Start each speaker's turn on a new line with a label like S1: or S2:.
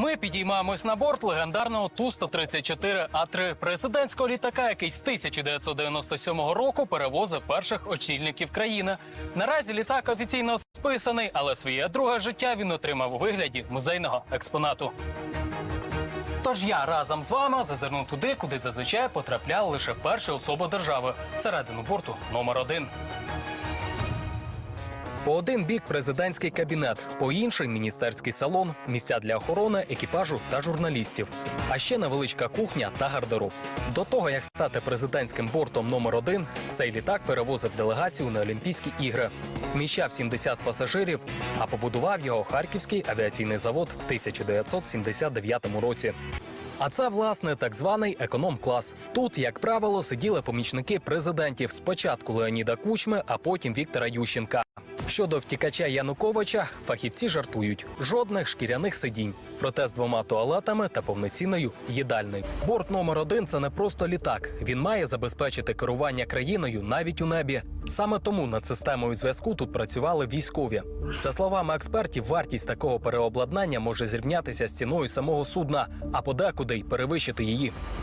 S1: Ми підіймаємось на борт легендарного Ту-134 А3 президентського літака, який з 1997 року перевозив перших очільників країни. Наразі літак офіційно списаний, але своє друге життя він отримав у вигляді музейного експонату. Тож я разом з вами зазирнув туди, куди зазвичай потрапляли лише перші особи держави всередину борту номер один. По один бік президентський кабінет, по інший міністерський салон, місця для охорони, екіпажу та журналістів. А ще невеличка кухня та гардероб. До того як стати президентським бортом номер один, цей літак перевозив делегацію на Олімпійські ігри. Вміщав 70 пасажирів, а побудував його Харківський авіаційний завод в 1979 році. А це власне так званий економ-клас. Тут, як правило, сиділи помічники президентів спочатку Леоніда Кучми, а потім Віктора Ющенка. Щодо втікача Януковича, фахівці жартують: жодних шкіряних сидінь, проте з двома туалетами та повноцінною їдальнею. Борт номер один це не просто літак. Він має забезпечити керування країною навіть у небі. Саме тому над системою зв'язку тут працювали військові. За словами експертів, вартість такого переобладнання може зрівнятися з ціною самого судна, а подекуди й перевищити її.